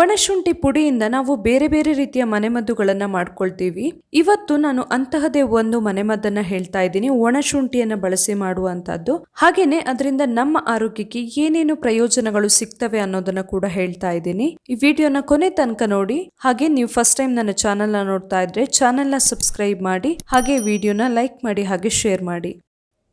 ಒಣಶುಂಠಿ ಪುಡಿಯಿಂದ ನಾವು ಬೇರೆ ಬೇರೆ ರೀತಿಯ ಮನೆಮದ್ದುಗಳನ್ನು ಮಾಡ್ಕೊಳ್ತೀವಿ. ಇವತ್ತು ನಾನು ಅಂತಹದೇ ಒಂದು ಮನೆಮದ್ದನ್ನ ಹೇಳ್ತಾ ಇದ್ದೀನಿ. ಒಣಶುಂಠಿಯನ್ನು ಬಳಸಿ ಮಾಡುವಂತದ್ದು ಹಾಗೇನೆ ಅದರಿಂದ ನಮ್ಮ ಆರೋಗ್ಯಕ್ಕೆ ಏನೇನು ಪ್ರಯೋಜನಗಳು ಸಿಗ್ತವೆ ಅನ್ನೋದನ್ನ ಕೂಡ ಹೇಳ್ತಾ ಇದ್ದೀನಿ. ಈ ವಿಡಿಯೋನ ಕೊನೆ ತನಕ ನೋಡಿ. ಹಾಗೆ ನೀವು ಫಸ್ಟ್ ಟೈಮ್ ನನ್ನ ಚಾನೆಲ್ನ ನೋಡ್ತಾ ಇದ್ರೆ ಚಾನೆಲ್ನ ಸಬ್ಸ್ಕ್ರೈಬ್ ಮಾಡಿ. ಹಾಗೆ ವಿಡಿಯೋನ ಲೈಕ್ ಮಾಡಿ, ಹಾಗೆ ಶೇರ್ ಮಾಡಿ.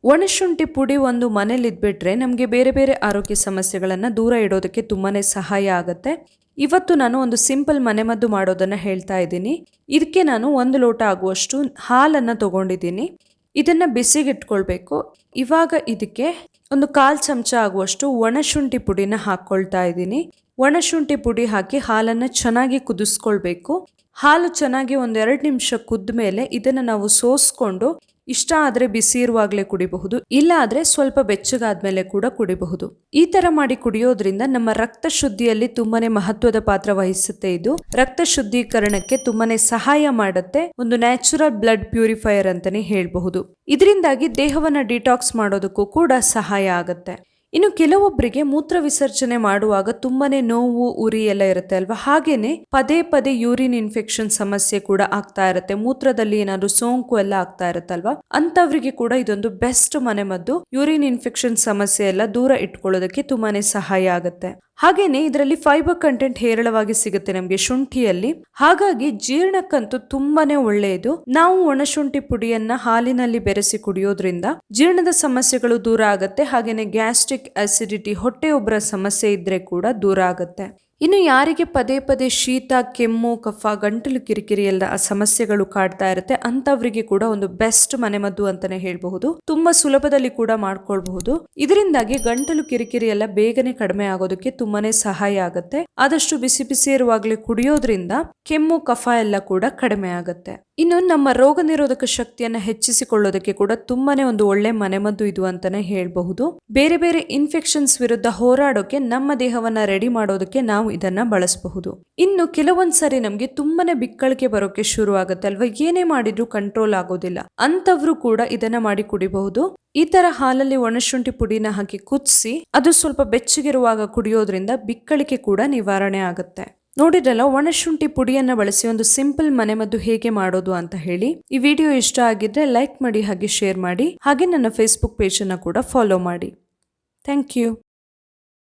ಒಣಶುಂಠಿ ಪುಡಿ ಒಂದು ಮನೇಲಿ ಇದ್ಬಿಟ್ರೆ ನಮಗೆ ಬೇರೆ ಬೇರೆ ಆರೋಗ್ಯ ಸಮಸ್ಯೆಗಳನ್ನು ದೂರ ಇಡೋದಕ್ಕೆ ತುಂಬಾ ಸಹಾಯ ಆಗುತ್ತೆ. ಇವತ್ತು ನಾನು ಒಂದು ಸಿಂಪಲ್ ಮನೆಮದ್ದು ಮಾಡೋದನ್ನು ಹೇಳ್ತಾ ಇದ್ದೀನಿ. ಇದಕ್ಕೆ ನಾನು ಒಂದು ಲೋಟ ಆಗುವಷ್ಟು ಹಾಲನ್ನು ತಗೊಂಡಿದ್ದೀನಿ. ಇದನ್ನು ಬಿಸಿಗಿಟ್ಕೊಳ್ಬೇಕು. ಇವಾಗ ಇದಕ್ಕೆ ಒಂದು ಕಾಲು ಚಮಚ ಆಗುವಷ್ಟು ಒಣಶುಂಠಿ ಪುಡಿನ ಹಾಕ್ಕೊಳ್ತಾ ಇದ್ದೀನಿ. ಒಣಶುಂಠಿ ಪುಡಿ ಹಾಕಿ ಹಾಲನ್ನು ಚೆನ್ನಾಗಿ ಕುದಿಸ್ಕೊಳ್ಬೇಕು. ಹಾಲು ಚೆನ್ನಾಗಿ ಒಂದೆರಡು ನಿಮಿಷ ಕುದ್ದ ಮೇಲೆ ಇದನ್ನು ನಾವು ಸೋಸ್ಕೊಂಡು ಇಷ್ಟ ಆದರೆ ಬಿಸಿ ಇರುವಾಗಲೇ ಕುಡಿಬಹುದು, ಇಲ್ಲ ಆದರೆ ಸ್ವಲ್ಪ ಬೆಚ್ಚಗಾದ್ಮೇಲೆ ಕೂಡ ಕುಡಿಬಹುದು. ಈ ತರ ಮಾಡಿ ಕುಡಿಯೋದ್ರಿಂದ ನಮ್ಮ ರಕ್ತ ಶುದ್ಧಿಯಲ್ಲಿ ತುಂಬಾನೇ ಮಹತ್ವದ ಪಾತ್ರ ವಹಿಸುತ್ತೆ ಇದು. ರಕ್ತ ಶುದ್ಧೀಕರಣಕ್ಕೆ ತುಂಬಾನೇ ಸಹಾಯ ಮಾಡುತ್ತೆ ಒಂದು ನ್ಯಾಚುರಲ್ ಬ್ಲಡ್ ಪ್ಯೂರಿಫೈಯರ್ ಅಂತಾನೆ ಹೇಳಬಹುದು. ಇದರಿಂದಾಗಿ ದೇಹವನ್ನ ಡಿಟಾಕ್ಸ್ ಮಾಡೋದಕ್ಕೂ ಕೂಡ ಸಹಾಯ ಆಗುತ್ತೆ. ಇನ್ನು ಕೆಲವೊಬ್ಬರಿಗೆ ಮೂತ್ರ ವಿಸರ್ಜನೆ ಮಾಡುವಾಗ ತುಂಬಾನೇ ನೋವು, ಉರಿ ಎಲ್ಲ ಇರುತ್ತೆ ಅಲ್ವಾ? ಹಾಗೇನೆ ಪದೇ ಪದೇ ಯೂರಿನ್ ಇನ್ಫೆಕ್ಷನ್ ಸಮಸ್ಯೆ ಕೂಡ ಆಗ್ತಾ ಇರುತ್ತೆ. ಮೂತ್ರದಲ್ಲಿ ಏನಾದ್ರು ಸೋಂಕು ಎಲ್ಲ ಆಗ್ತಾ ಇರುತ್ತಲ್ವಾ ಅಂತವ್ರಿಗೆ ಕೂಡ ಇದೊಂದು ಬೆಸ್ಟ್ ಮನೆಮದ್ದು ಯೂರಿನ್ ಇನ್ಫೆಕ್ಷನ್ ಸಮಸ್ಯೆ ಎಲ್ಲ ದೂರ ಇಟ್ಕೊಳ್ಳೋದಕ್ಕೆ ತುಂಬಾನೇ ಸಹಾಯ ಆಗುತ್ತೆ. ಹಾಗೇನೆ ಇದರಲ್ಲಿ ಫೈಬರ್ ಕಂಟೆಂಟ್ ಹೇರಳವಾಗಿ ಸಿಗುತ್ತೆ ನಮಗೆ ಶುಂಠಿಯಲ್ಲಿ. ಹಾಗಾಗಿ ಜೀರ್ಣಕ್ಕಂತೂ ತುಂಬಾನೇ ಒಳ್ಳೆಯದು. ನಾವು ಒಣಶುಂಠಿ ಪುಡಿಯನ್ನ ಹಾಲಿನಲ್ಲಿ ಬೆರೆಸಿ ಕುಡಿಯೋದ್ರಿಂದ ಜೀರ್ಣದ ಸಮಸ್ಯೆಗಳು ದೂರ ಆಗುತ್ತೆ. ಹಾಗೇನೆ ಗ್ಯಾಸ್ಟ್ರಿಕ್ ಆಸಿಡಿಟಿ ಹೊಟ್ಟೆ ಉಬ್ಬರ ಸಮಸ್ಯೆ ಇದ್ರೆ ಕೂಡ ದೂರ ಆಗುತ್ತೆ. ಇನ್ನು ಯಾರಿಗೆ ಪದೇ ಪದೇ ಶೀತ, ಕೆಮ್ಮು, ಕಫ, ಗಂಟಲು ಕಿರಿಕಿರಿ ಎಲ್ಲ ಸಮಸ್ಯೆಗಳು ಕಾಡ್ತಾ ಇರುತ್ತೆ ಅಂತವರಿಗೆ ಕೂಡ ಒಂದು ಬೆಸ್ಟ್ ಮನೆಮದ್ದು ಅಂತಾನೆ ಹೇಳಬಹುದು. ತುಂಬಾ ಸುಲಭದಲ್ಲಿ ಕೂಡ ಮಾಡ್ಕೊಳ್ಬಹುದು. ಇದರಿಂದಾಗಿ ಗಂಟಲು ಕಿರಿಕಿರಿ ಎಲ್ಲ ಬೇಗನೆ ಕಡಿಮೆ ಆಗೋದಕ್ಕೆ ತುಂಬಾನೇ ಸಹಾಯ ಆಗುತ್ತೆ. ಆದಷ್ಟು ಬಿಸಿ ಬಿಸಿ ಇರುವಾಗಲೇ ಕುಡಿಯೋದ್ರಿಂದ ಕೆಮ್ಮು, ಕಫ ಎಲ್ಲ ಕೂಡ ಕಡಿಮೆ ಆಗುತ್ತೆ. ಇನ್ನು ನಮ್ಮ ರೋಗ ನಿರೋಧಕ ಶಕ್ತಿಯನ್ನು ಹೆಚ್ಚಿಸಿಕೊಳ್ಳೋದಕ್ಕೆ ಕೂಡ ತುಂಬಾನೇ ಒಂದು ಒಳ್ಳೆ ಮನೆಮದ್ದು ಇದು ಅಂತಾನೆ ಹೇಳಬಹುದು. ಬೇರೆ ಬೇರೆ ಇನ್ಫೆಕ್ಷನ್ಸ್ ವಿರುದ್ಧ ಹೋರಾಡೋಕೆ ನಮ್ಮ ದೇಹವನ್ನ ರೆಡಿ ಮಾಡೋದಕ್ಕೆ ನಾವು ಇದನ್ನ ಬಳಸಬಹುದು. ಇನ್ನು ಕೆಲವೊಂದ್ಸರಿ ನಮ್ಗೆ ತುಂಬಾನೇ ಬಿಕ್ಕಳಿಕೆ ಬರೋಕೆ ಶುರು ಆಗುತ್ತೆ ಅಲ್ವಾ ಏನೇ ಮಾಡಿದ್ರು ಕಂಟ್ರೋಲ್ ಆಗೋದಿಲ್ಲ. ಅಂತವ್ರು ಕೂಡ ಇದನ್ನ ಮಾಡಿ ಕುಡಿಬಹುದು. ಈ ತರ ಹಾಲಲ್ಲಿ ಒಣಶುಂಠಿ ಪುಡಿನ ಹಾಕಿ ಕುದಿಸಿ, ಅದು ಸ್ವಲ್ಪ ಬೆಚ್ಚಗಿರುವಾಗ ಕುಡಿಯೋದ್ರಿಂದ ಬಿಕ್ಕಳಿಕೆ ಕೂಡ ನಿವಾರಣೆ ಆಗುತ್ತೆ. ನೋಡಿದ್ರಲ್ಲ, ಒಣಶುಂಠಿ ಪುಡಿಯನ್ನ ಬಳಸಿ ಒಂದು ಸಿಂಪಲ್ ಮನೆಮದ್ದು ಹೇಗೆ ಮಾಡೋದು ಅಂತ ಹೇಳಿ. ಈ ವಿಡಿಯೋ ಇಷ್ಟ ಆಗಿದ್ರೆ ಲೈಕ್ ಮಾಡಿ, ಹಾಗೆ ಶೇರ್ ಮಾಡಿ, ಹಾಗೆ ನನ್ನ ಫೇಸ್ಬುಕ್ ಪೇಜನ್ನು ಕೂಡ ಫಾಲೋ ಮಾಡಿ. Thank you